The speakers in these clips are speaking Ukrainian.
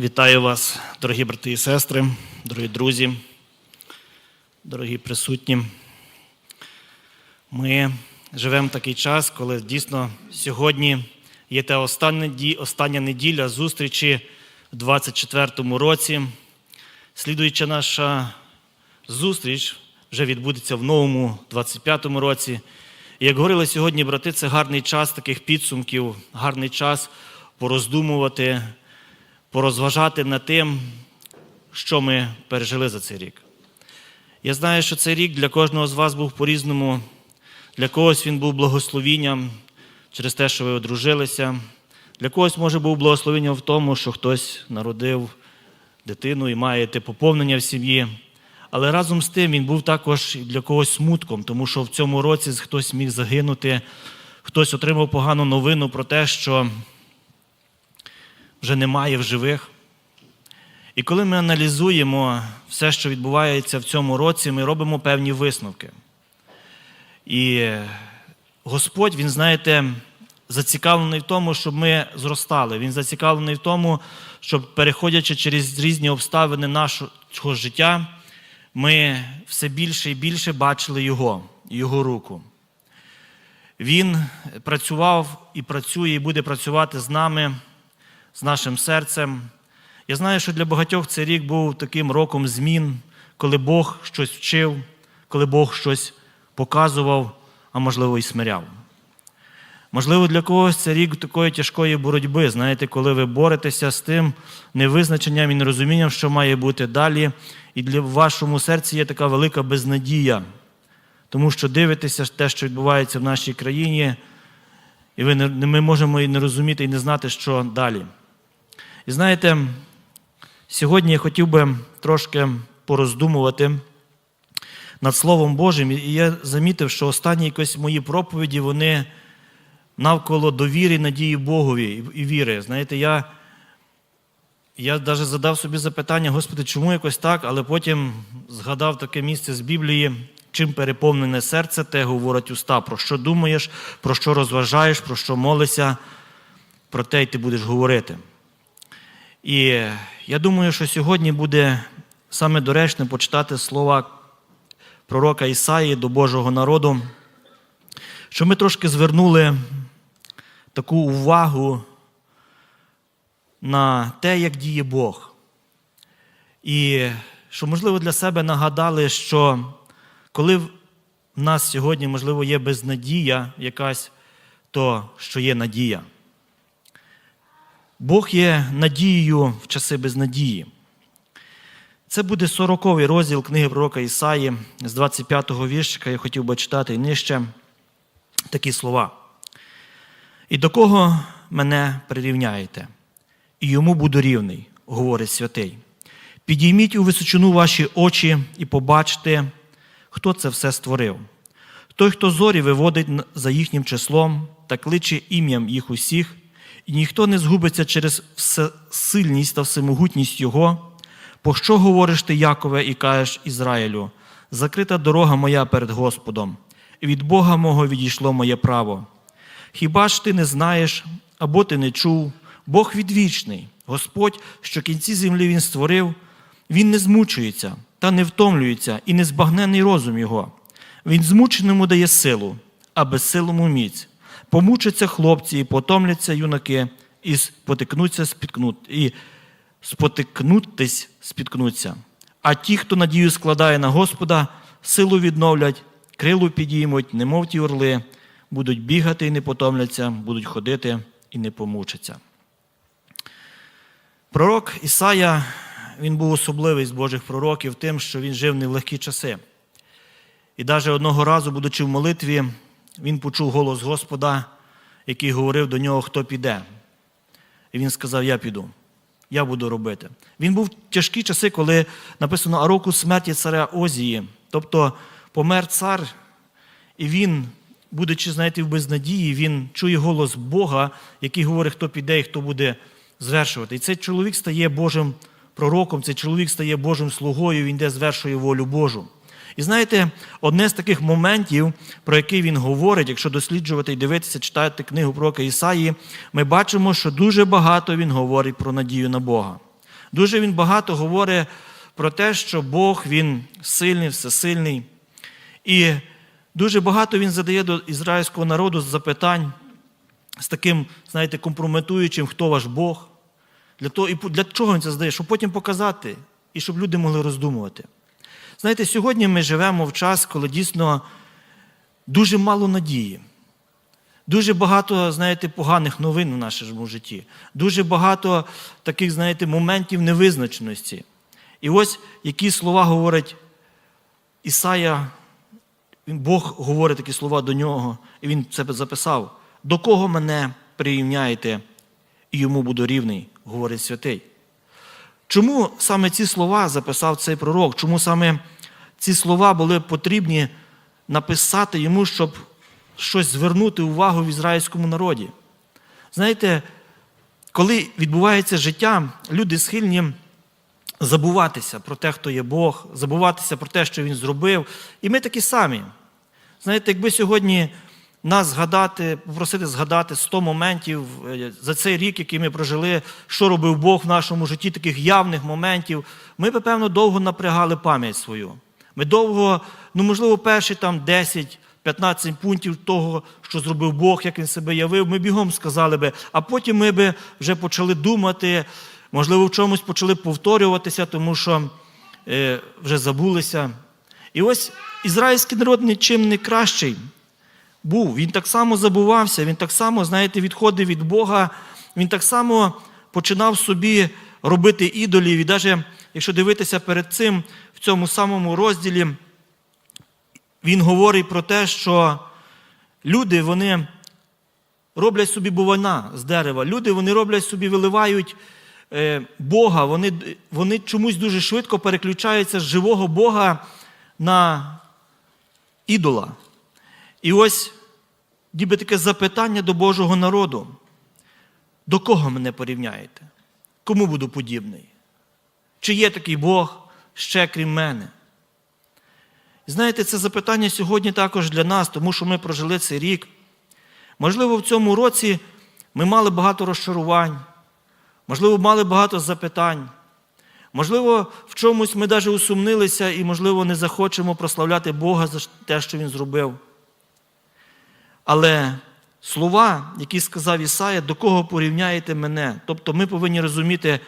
Вітаю вас, дорогі брати і сестри, дорогі друзі, дорогі присутні. Ми живемо в такий час, коли дійсно сьогодні є та остання, неділя зустрічі в 24-му році. Слідуюча наша зустріч вже відбудеться в новому 25-му році. І як говорили сьогодні, брати, це гарний час таких підсумків, гарний час пороздумувати, порозважати над тим, що ми пережили за цей рік. Я знаю, що цей рік для кожного з вас був по-різному. Для когось він був благословінням через те, що ви одружилися. Для когось, може, був благословенням в тому, що хтось народив дитину і має те поповнення в сім'ї. Але разом з тим він був також для когось смутком, тому що в цьому році хтось міг загинути, хтось отримав погану новину про те, що вже немає в живих. І коли ми аналізуємо все, що відбувається в цьому році, ми робимо певні висновки. І Господь, Він, знаєте, зацікавлений в тому, щоб ми зростали. Він зацікавлений в тому, щоб, переходячи через різні обставини нашого життя, ми все більше і більше бачили Його, Його руку. Він працював і працює, і буде працювати з нами, з нашим серцем. Я знаю, що для багатьох цей рік був таким роком змін, коли Бог щось вчив, коли Бог щось показував, а можливо і смиряв. Можливо, для когось це рік такої тяжкої боротьби, знаєте, коли ви боретеся з тим невизначенням і нерозумінням, що має бути далі, і для вашому серці є така велика безнадія, тому що дивитеся те, що відбувається в нашій країні, і ви не, ми можемо і не розуміти, і не знати, що далі. І знаєте, сьогодні я хотів би трошки пороздумувати над Словом Божим, і я замітив, що останні якось мої проповіді, вони навколо довіри, надії Богові і віри. Знаєте, я, я навіть задав собі запитання, Господи, чому якось так, але потім згадав таке місце з Біблії, чим переповнене серце, те говорить уста, про що думаєш, про що розважаєш, про що молишся, про те й ти будеш говорити. І я думаю, що сьогодні буде саме доречне почитати слова пророка Ісаї до Божого народу, що ми трошки звернули таку увагу на те, як діє Бог. І що, можливо, для себе нагадали, що коли в нас сьогодні, можливо, є безнадія якась, то що є надія. Бог є надією в часи безнадії. Це буде 40-й розділ книги пророка Ісаї з 25-го віршика, я хотів би читати нижче такі слова. І до кого мене прирівняєте? І йому буду рівний, говорить святий. Підійміть у височину ваші очі і побачте, хто це все створив. Той, хто зорі виводить за їхнім числом та кличе ім'ям їх усіх, і ніхто не згубиться через всесильність та всемогутність Його. По що говориш ти, Якове, і кажеш Ізраїлю? Закрита дорога моя перед Господом, і від Бога мого відійшло моє право. Хіба ж ти не знаєш, або ти не чув? Бог відвічний, Господь, що кінці землі Він створив, Він не змучується та не втомлюється, і незбагнений розум Його. Він змученому дає силу, а безсилому міць. Помучаться хлопці, і потомляться юнаки, і спотикнуться, спіткнуть, і спотикнутись, спіткнуться. А ті, хто надію складає на Господа, силу відновлять, крилу підіймуть, немов ті орли, будуть бігати і не потомляться, будуть ходити і не помучаться. Пророк Ісая, він був особливий з Божих пророків тим, що він жив в нелегкі часи. І навіть одного разу, будучи в молитві, він почув голос Господа, який говорив до нього, хто піде. І він сказав: Я піду, я буду робити. Він був в тяжкі часи, коли написано а року смерті царя Озії. Тобто помер цар, і він, будучи, знаєте, в безнадії, він чує голос Бога, який говорить, хто піде і хто буде звершувати. І цей чоловік стає Божим пророком, цей чоловік стає Божим слугою, він де звершує волю Божу. І знаєте, одне з таких моментів, про який він говорить, якщо досліджувати і дивитися, читати книгу пророка Ісаї, ми бачимо, що дуже багато він говорить про надію на Бога. Дуже він багато говорить про те, що Бог він сильний, всесильний. І дуже багато він задає до ізраїльського народу запитань з таким, знаєте, компрометуючим, хто ваш Бог. Для, того, і для чого він це задає? Щоб потім показати і щоб люди могли роздумувати. Знаєте, сьогодні ми живемо в час, коли дійсно дуже мало надії. Дуже багато, знаєте, поганих новин в нашому житті. Дуже багато таких, знаєте, моментів невизначеності. І ось які слова говорить Ісая, Бог говорить такі слова до нього, і він це записав. До кого мене прирівняєте, і йому буду рівний, говорить святий. Чому саме ці слова записав цей пророк? Чому саме ці слова були потрібні написати йому, щоб щось звернути увагу в ізраїльському народі? Знаєте, коли відбувається життя, люди схильні забуватися про те, хто є Бог, забуватися про те, що Він зробив. І ми такі самі. Знаєте, якби сьогодні нас згадати, попросити згадати 100 моментів е, за цей рік, який ми прожили, що робив Бог в нашому житті, таких явних моментів, ми б, певно, довго напрягали пам'ять свою. Ми довго, ну, можливо, перші там 10-15 пунктів того, що зробив Бог, як він себе явив, ми бігом сказали би, а потім ми би вже почали думати, можливо, в чомусь почали повторюватися, тому що е, вже забулися. І ось ізраїльський народ нічим не кращий був. Він так само забувався, він так само, знаєте, відходив від Бога, він так само починав собі робити ідолів. І навіть, якщо дивитися перед цим, в цьому самому розділі, він говорить про те, що люди, вони роблять собі бувана з дерева. Люди вони роблять собі, виливають е, Бога, вони, вони чомусь дуже швидко переключаються з живого Бога на ідола. І ось ніби таке запитання до Божого народу. До кого мене порівняєте? Кому буду подібний? Чи є такий Бог ще крім мене? Знаєте, це запитання сьогодні також для нас, тому що ми прожили цей рік. Можливо, в цьому році ми мали багато розчарувань, можливо, мали багато запитань. Можливо, в чомусь ми навіть усумнилися і, можливо, не захочемо прославляти Бога за те, що Він зробив. Але слова, які сказав Ісая, до кого порівняєте мене? Тобто ми повинні розуміти,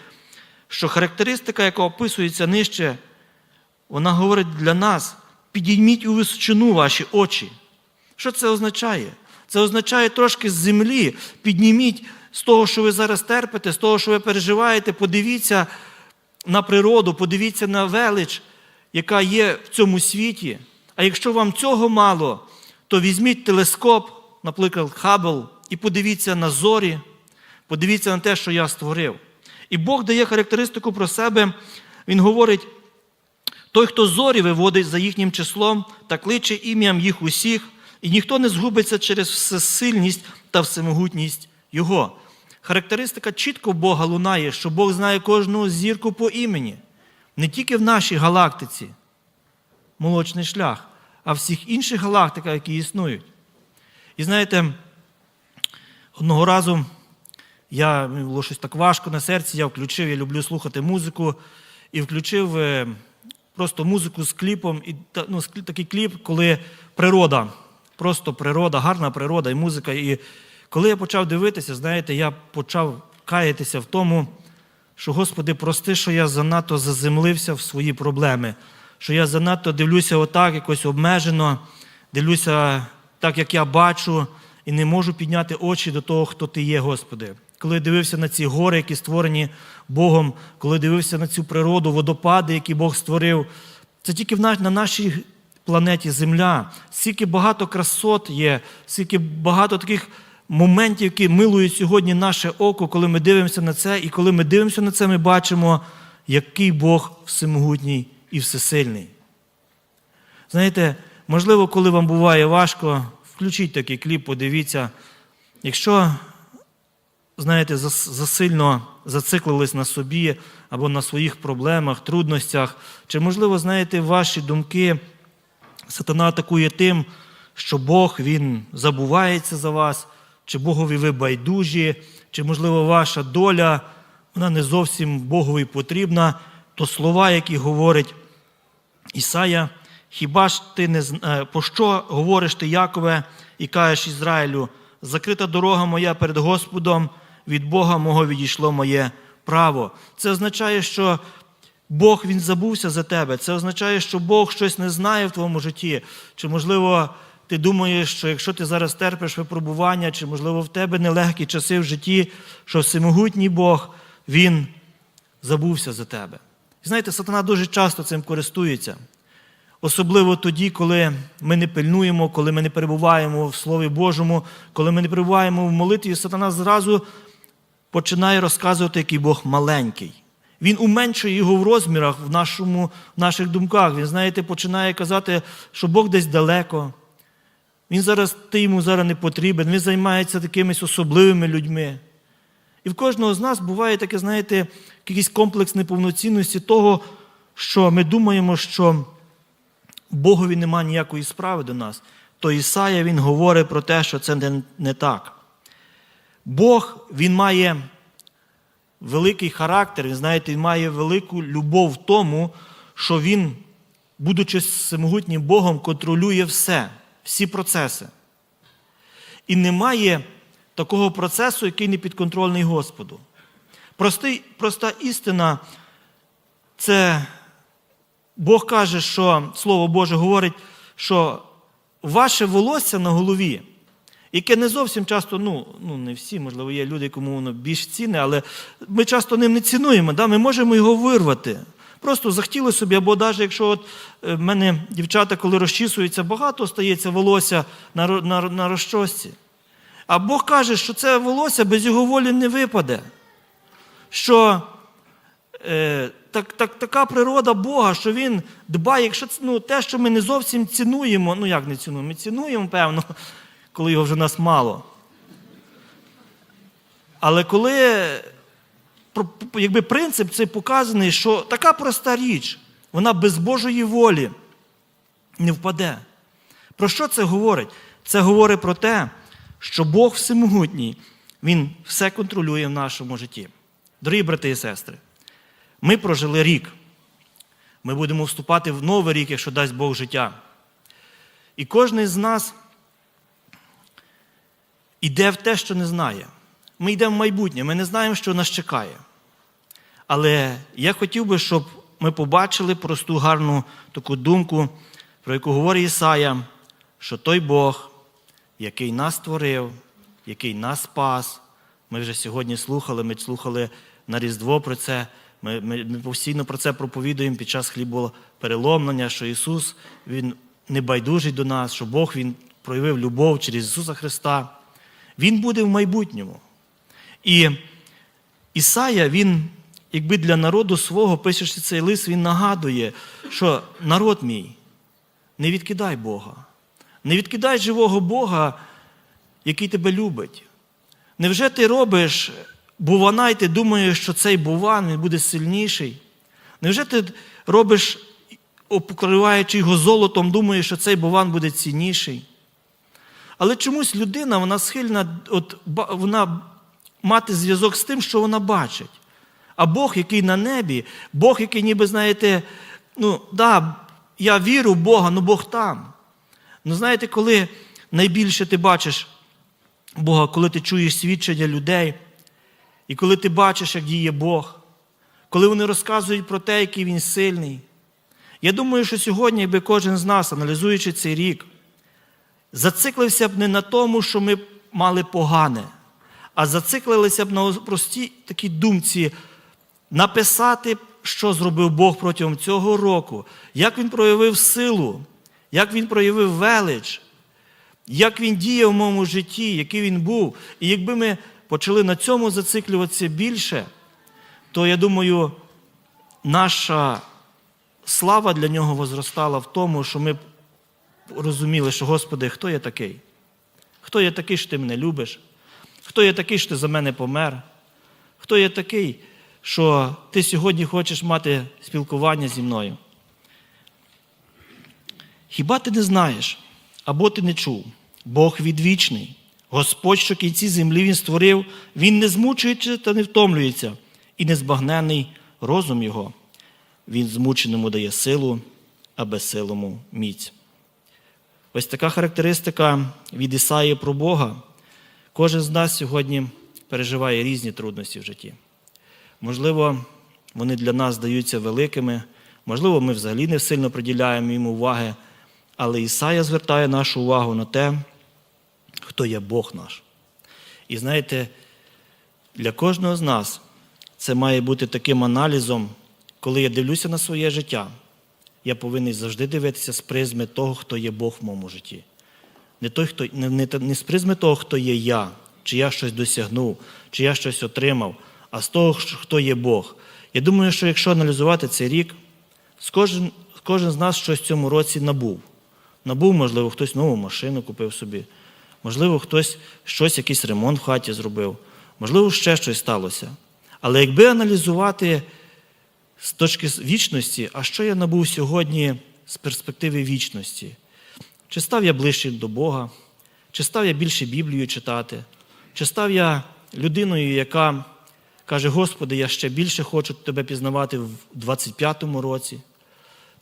що характеристика, яка описується нижче, вона говорить для нас: підійміть у височину ваші очі. Що це означає? Це означає трошки з землі. Підніміть з того, що ви зараз терпите, з того, що ви переживаєте, подивіться на природу, подивіться на велич, яка є в цьому світі. А якщо вам цього мало, то візьміть телескоп, наприклад, Хаббл, і подивіться на зорі, подивіться на те, що я створив. І Бог дає характеристику про себе. Він говорить: той, хто зорі виводить за їхнім числом та кличе ім'ям їх усіх, і ніхто не згубиться через всесильність та всемогутність Його. Характеристика чітко Бога лунає, що Бог знає кожну зірку по імені, не тільки в нашій галактиці, молочний шлях, а всіх інших галактиках, які існують. І знаєте, одного разу я було щось так важко на серці, я включив, я люблю слухати музику, і включив е, просто музику з кліпом, і ну, такий кліп, коли природа, просто природа, гарна природа і музика. І коли я почав дивитися, знаєте, я почав каятися в тому, що, Господи, прости, що я занадто заземлився в свої проблеми, що я занадто дивлюся отак, якось обмежено, дивлюся так, як я бачу, і не можу підняти очі до того, хто ти є, Господи. Коли дивився на ці гори, які створені Богом, коли дивився на цю природу, водопади, які Бог створив, це тільки на нашій планеті Земля, стільки багато красот є, стільки багато таких моментів, які милують сьогодні наше око, коли ми дивимося на це, і коли ми дивимося на це, ми бачимо, який Бог всемогутній і всесильний. Знаєте, можливо, коли вам буває важко, включіть такий кліп, подивіться. Якщо, знаєте, засильно зациклились на собі або на своїх проблемах, трудностях, чи, можливо, знаєте, ваші думки, сатана атакує тим, що Бог Він забувається за вас, чи Богові ви байдужі, чи, можливо, ваша доля вона не зовсім Богові потрібна, то слова, які говорить Ісая, хіба ж ти не е, по що говориш ти, Якове, і кажеш Ізраїлю, закрита дорога моя перед Господом, від Бога мого відійшло моє право. Це означає, що Бог Він забувся за тебе. Це означає, що Бог щось не знає в твоєму житті. Чи, можливо, ти думаєш, що якщо ти зараз терпиш випробування, чи, можливо, в тебе нелегкі часи в житті, що всемогутній Бог, Він забувся за тебе. І знаєте, сатана дуже часто цим користується. Особливо тоді, коли ми не пильнуємо, коли ми не перебуваємо в Слові Божому, коли ми не перебуваємо в молитві, сатана зразу починає розказувати, який Бог маленький. Він уменшує його в розмірах в, нашому, в наших думках. Він, знаєте, починає казати, що Бог десь далеко. Він зараз, ти йому зараз не потрібен, він займається такимись особливими людьми. І в кожного з нас буває таке, знаєте, якийсь комплекс неповноцінності того, що ми думаємо, що Богові нема ніякої справи до нас. То Ісая він говорить про те, що це не, так. Бог він має великий характер, він, знаєте, він має велику любов в тому, що він, будучи всемогутнім Богом, контролює все, всі процеси. І немає такого процесу, який не підконтрольний Господу. Простий, проста істина це Бог каже, що Слово Боже говорить, що ваше волосся на голові, яке не зовсім часто, ну, ну не всі, можливо, є люди, кому воно більш цінне, але ми часто ним не цінуємо, да? ми можемо його вирвати. Просто захотіли собі, або навіть якщо от е, в мене дівчата, коли розчісуються, багато стається волосся на, на, на розчосці. А Бог каже, що це волосся без його волі не випаде. Що е, так, так, така природа Бога, що Він дбає, якщо ну, те, що ми не зовсім цінуємо, ну як не цінуємо, ми цінуємо, певно, коли його вже нас мало. Але коли якби принцип цей показаний, що така проста річ, вона без Божої волі не впаде. Про що це говорить? Це говорить про те, що Бог всемогутній, Він все контролює в нашому житті. Дорогі брати і сестри, ми прожили рік. Ми будемо вступати в новий рік, якщо дасть Бог життя. І кожен з нас йде в те, що не знає. Ми йдемо в майбутнє, ми не знаємо, що нас чекає. Але я хотів би, щоб ми побачили просту гарну таку думку, про яку говорить Ісая, що той Бог, який нас створив, який нас спас. Ми вже сьогодні слухали, ми слухали на Різдво про це. Ми, ми, ми постійно про це проповідуємо під час хлібопереломлення, що Ісус Він не байдужий до нас, що Бог Він проявив любов через Ісуса Христа. Він буде в майбутньому. І Ісая, він, якби для народу свого, пишучи цей лист, він нагадує, що народ мій, не відкидай Бога. Не відкидай живого Бога, який тебе любить. Невже ти робиш бувана, і ти думаєш, що цей буван він буде сильніший? Невже ти робиш, покриваючи його золотом, думаєш, що цей буван буде цінніший? Але чомусь людина вона схильна от, вона мати зв'язок з тим, що вона бачить. А Бог, який на небі, Бог, який ніби, знаєте, ну, да, я вірю в Бога, але Бог там. Ну, знаєте, коли найбільше ти бачиш Бога, коли ти чуєш свідчення людей, і коли ти бачиш, як діє Бог, коли вони розказують про те, який Він сильний. Я думаю, що сьогодні, якби кожен з нас, аналізуючи цей рік, зациклився б не на тому, що ми мали погане, а зациклилися б на простій такій думці написати, що зробив Бог протягом цього року, як він проявив силу, як він проявив велич, як він діяв в моєму житті, який він був. І якби ми почали на цьому зациклюватися більше, то я думаю, наша слава для нього возростала в тому, що ми розуміли, що Господи, хто я такий? Хто я такий, що ти мене любиш? Хто я такий, що ти за мене помер? Хто я такий, що ти сьогодні хочеш мати спілкування зі мною? Хіба ти не знаєш, або ти не чув? Бог відвічний, Господь, що кінці землі Він створив, Він не змучується та не втомлюється, і незбагнений розум його. Він змученому дає силу, а безсилому міць. Ось така характеристика від Ісаї про Бога. Кожен з нас сьогодні переживає різні трудності в житті. Можливо, вони для нас здаються великими, можливо, ми взагалі не сильно приділяємо їм уваги, але Ісая звертає нашу увагу на те, хто є Бог наш. І знаєте, для кожного з нас це має бути таким аналізом, коли я дивлюся на своє життя, я повинен завжди дивитися з призми того, хто є Бог в моєму житті. Не, той, хто, не, не, не з призми того, хто є я, чи я щось досягнув, чи я щось отримав, а з того, хто є Бог. Я думаю, що якщо аналізувати цей рік, кожен, кожен з нас щось в цьому році набув. Набув, можливо, хтось нову машину купив собі, можливо, хтось щось, якийсь ремонт в хаті зробив, можливо, ще щось сталося. Але якби аналізувати з точки вічності, а що я набув сьогодні з перспективи вічності? Чи став я ближче до Бога, чи став я більше Біблію читати, чи став я людиною, яка каже, Господи, я ще більше хочу Тебе пізнавати в 25-му році.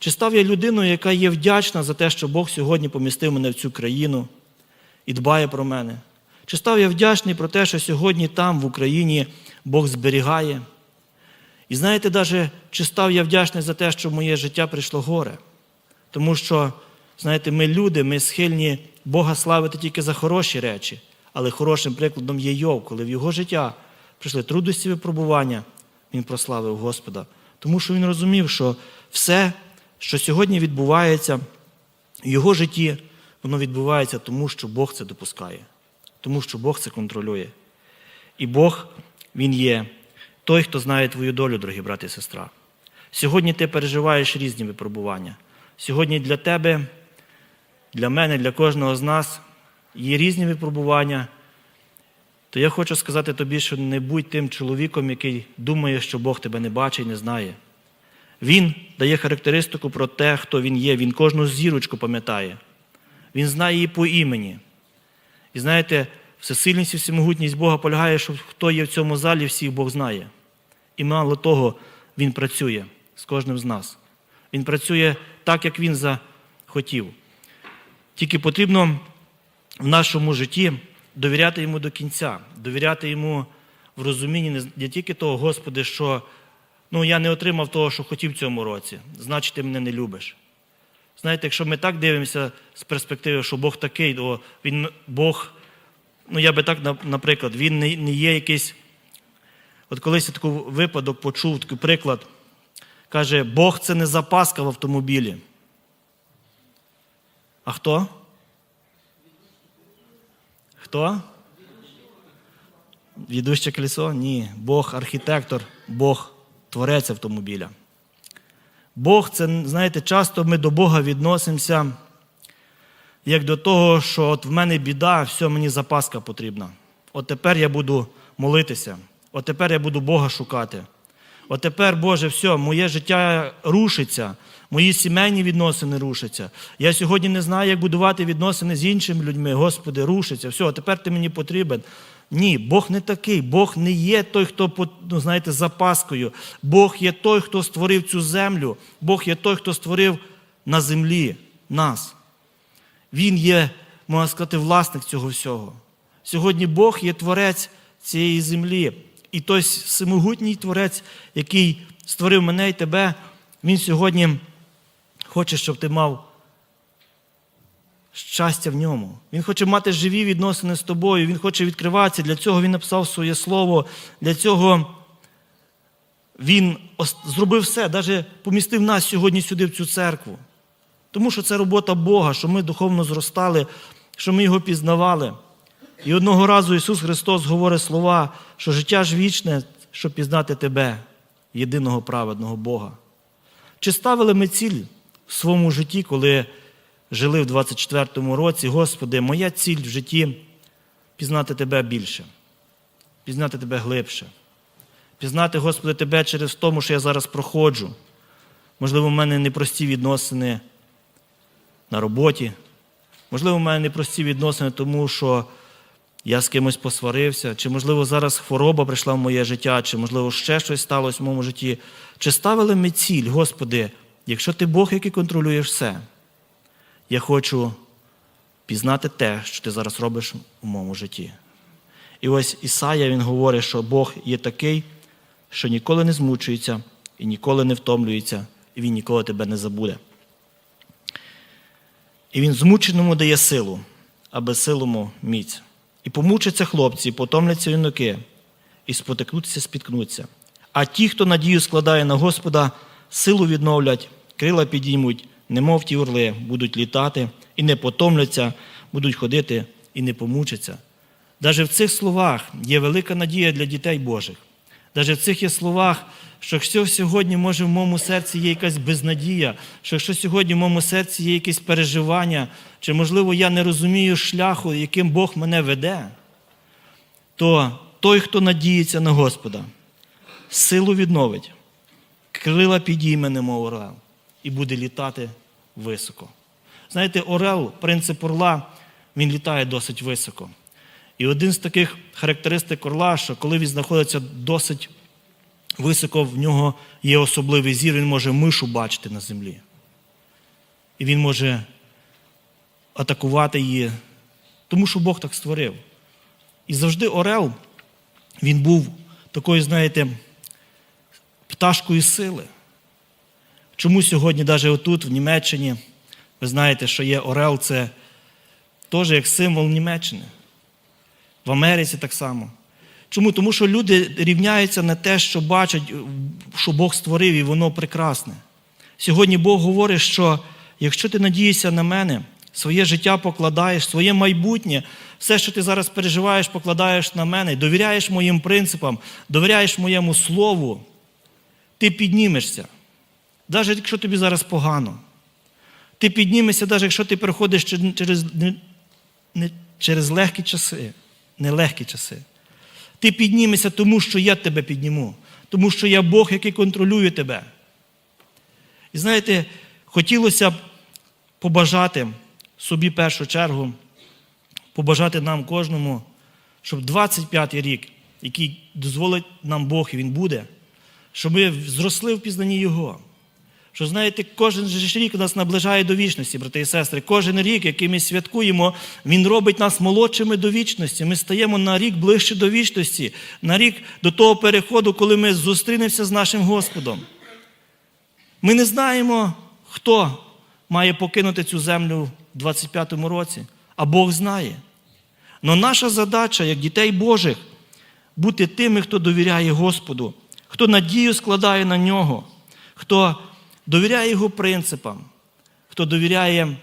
Чи став я людиною, яка є вдячна за те, що Бог сьогодні помістив мене в цю країну і дбає про мене? Чи став я вдячний про те, що сьогодні там, в Україні, Бог зберігає? І знаєте, навіть, чи став я вдячний за те, що в моє життя прийшло горе? Тому що, знаєте, ми люди, ми схильні Бога славити тільки за хороші речі, але хорошим прикладом є Йов, коли в його життя прийшли трудності випробування, він прославив Господа. Тому що він розумів, що все, що сьогодні відбувається в його житті, воно відбувається тому, що Бог це допускає, тому що Бог це контролює. І Бог, Він є той, хто знає твою долю, дорогі брати і сестра. Сьогодні ти переживаєш різні випробування. Сьогодні для тебе, для мене, для кожного з нас є різні випробування. То я хочу сказати тобі, що не будь тим чоловіком, який думає, що Бог тебе не бачить не знає. Він дає характеристику про те, хто він є. Він кожну зірочку пам'ятає. Він знає її по імені. І знаєте, всесильність і всемогутність Бога полягає, що хто є в цьому залі, всіх Бог знає. І мало того, Він працює з кожним з нас. Він працює так, як Він захотів. Тільки потрібно в нашому житті довіряти йому до кінця, довіряти йому в розумінні не тільки того, Господи, що ну, я не отримав того, що хотів в цьому році, значить, ти мене не любиш. Знаєте, якщо ми так дивимося з перспективи, що Бог такий, то він Бог, ну я би так, наприклад, він не, не є якийсь. От колись я такий випадок почув, такий приклад. Каже, Бог це не запаска в автомобілі. А хто? Хто? Відуще колесо? Ні. Бог архітектор, Бог творець автомобіля. Бог це, знаєте, часто ми до Бога відносимося як до того, що от в мене біда, все, мені запаска потрібна. От тепер я буду молитися, от тепер я буду Бога шукати. От тепер, Боже, все, моє життя рушиться, мої сімейні відносини рушаться. Я сьогодні не знаю, як будувати відносини з іншими людьми. Господи, рушиться. Все, тепер ти мені потрібен. Ні, Бог не такий. Бог не є той, хто ну, знаєте, запаскою. Бог є той, хто створив цю землю. Бог є той, хто створив на землі нас. Він є, можна сказати, власник цього всього. Сьогодні Бог є творець цієї землі. І той всемогутній творець, який створив мене і тебе, він сьогодні хоче, щоб ти мав щастя в ньому. Він хоче мати живі відносини з тобою, він хоче відкриватися. Для цього він написав своє слово, для цього він зробив все, навіть помістив нас сьогодні сюди, в цю церкву. Тому що це робота Бога, що ми духовно зростали, що ми його пізнавали. І одного разу Ісус Христос говорить слова, що життя ж вічне, щоб пізнати Тебе, єдиного праведного Бога. Чи ставили ми ціль своєму житті, коли жили в 24-му році, Господи, моя ціль в житті пізнати Тебе більше, пізнати Тебе глибше, пізнати, Господи, Тебе через тому, що я зараз проходжу. Можливо, в мене непрості відносини на роботі, можливо, в мене непрості відносини, тому що я з кимось посварився, чи, можливо, зараз хвороба прийшла в моє життя, чи, можливо, ще щось сталося в моєму житті. Чи ставили ми ціль, Господи, якщо ти Бог, який контролюєш все, я хочу пізнати те, що ти зараз робиш у моєму житті. І ось Ісая він говорить, що Бог є такий, що ніколи не змучується і ніколи не втомлюється, і Він ніколи тебе не забуде. І він змученому дає силу, а безсилому міць. І помучаться хлопці, і потомляться юнаки, і спотикнуться, спіткнуться. А ті, хто надію складає на Господа, силу відновлять, крила підіймуть, немов ті орли, будуть літати і не потомляться, будуть ходити і не помучаться. Даже в цих словах є велика надія для дітей Божих. Даже в цих є словах, що якщо сьогодні, може, в моєму серці є якась безнадія, що якщо сьогодні в моєму серці є якесь переживання, чи, можливо, я не розумію шляху, яким Бог мене веде, то той, хто надіється на Господа, силу відновить, крила підійме, немов орел, і буде літати високо. Знаєте, орел, принцип орла, він літає досить високо. І один з таких характеристик орла, що коли він знаходиться досить високо, в нього є особливий зір, він може мишу бачити на землі. І він може атакувати її, тому що Бог так створив. І завжди Орел, він був такою, знаєте, пташкою сили. Чому сьогодні, навіть отут, в Німеччині, ви знаєте, що є Орел, це теж як символ Німеччини. В Америці так само. Чому? Тому що люди рівняються на те, що бачать, що Бог створив, і воно прекрасне. Сьогодні Бог говорить, що якщо ти надієшся на мене, своє життя покладаєш, своє майбутнє, все, що ти зараз переживаєш, покладаєш на мене, довіряєш моїм принципам, довіряєш моєму слову, ти піднімешся. Навіть якщо тобі зараз погано. Ти піднімешся, навіть якщо ти переходиш через, не, не, через легкі часи, нелегкі часи. Ти піднімешся, тому що я тебе підніму, тому що я Бог, який контролює тебе. І знаєте, хотілося б побажати собі першу чергу, побажати нам кожному, щоб 25-й рік, який дозволить нам Бог, і він буде, щоб ми зросли в пізнанні Його. Що, знаєте, кожен же рік нас наближає до вічності, брати і сестри. Кожен рік, який ми святкуємо, він робить нас молодшими до вічності. Ми стаємо на рік ближче до вічності, на рік до того переходу, коли ми зустрінемося з нашим Господом. Ми не знаємо, хто має покинути цю землю в 25-му році, а Бог знає. Но наша задача, як дітей Божих, бути тими, хто довіряє Господу, хто надію складає на нього, хто довіряє Його принципам, хто довіряє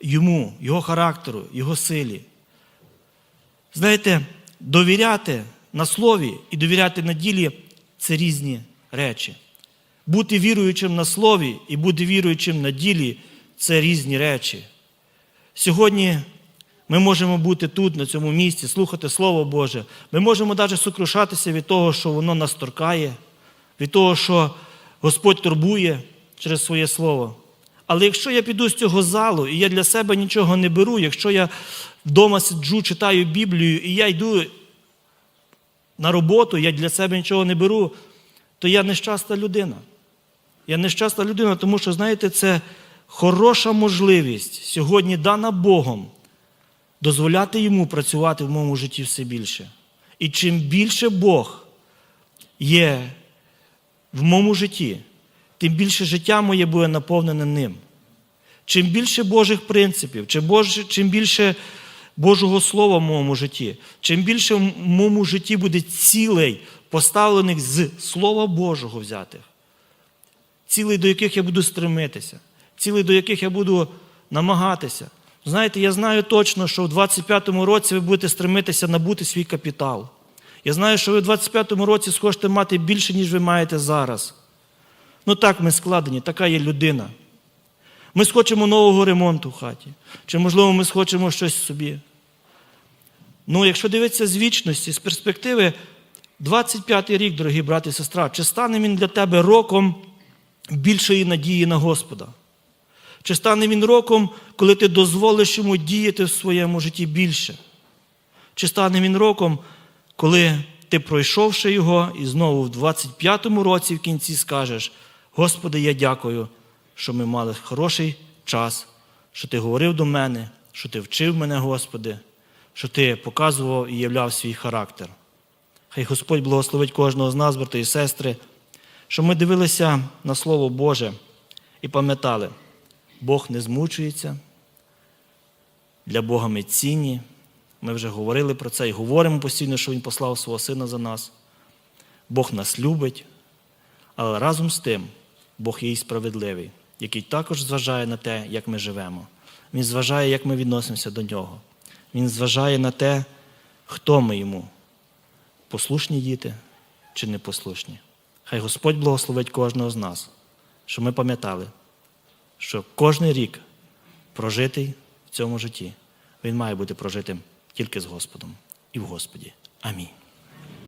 йому, його характеру, його силі. Знаєте, довіряти на слові і довіряти на ділі це різні речі. Бути віруючим на слові і бути віруючим на ділі це різні речі. Сьогодні ми можемо бути тут, на цьому місці, слухати Слово Боже. Ми можемо навіть сокрушатися від того, що воно нас торкає, від того, що Господь турбує через своє слово. Але якщо я піду з цього залу і я для себе нічого не беру, якщо я вдома сиджу, читаю Біблію, і я йду на роботу, я для себе нічого не беру, то я нещасна людина. Я нещасна людина, тому що, знаєте, це хороша можливість сьогодні дана Богом дозволяти йому працювати в моєму житті все більше. І чим більше Бог є в моєму житті, тим більше життя моє буде наповнене ним. Чим більше Божих принципів, чим, більше Божого Слова в моєму житті, чим більше в моєму житті буде цілей, поставлених з Слова Божого взятих, цілей, до яких я буду стремитися, цілей, до яких я буду намагатися. Знаєте, я знаю точно, що в 25-му році ви будете стремитися набути свій капітал. Я знаю, що ви в 25-му році схочете мати більше, ніж ви маєте зараз. Ну так ми складені, така є людина. Ми схочемо нового ремонту в хаті. Чи, можливо, ми схочемо щось собі. Ну, якщо дивитися з вічності, з перспективи, 25-й рік, дорогі брати і сестра, чи стане він для тебе роком більшої надії на Господа? Чи стане він роком, коли ти дозволиш йому діяти в своєму житті більше? Чи стане він роком, коли ти пройшовши його, і знову в 25-му році в кінці скажеш: Господи, я дякую, що ми мали хороший час, що ти говорив до мене, що ти вчив мене, Господи, що ти показував і являв свій характер. Хай Господь благословить кожного з нас, брати і сестри, щоб ми дивилися на Слово Боже і пам'ятали, Бог не змучується, для Бога ми цінні. Ми вже говорили про це і говоримо постійно, що Він послав свого Сина за нас. Бог нас любить, але разом з тим Бог є і справедливий, який також зважає на те, як ми живемо. Він зважає, як ми відносимося до нього. Він зважає на те, хто ми йому послушні діти чи непослушні. Хай Господь благословить кожного з нас, щоб ми пам'ятали, що кожен рік прожитий в цьому житті, він має бути прожитим тільки з Господом і в Господі. Амінь.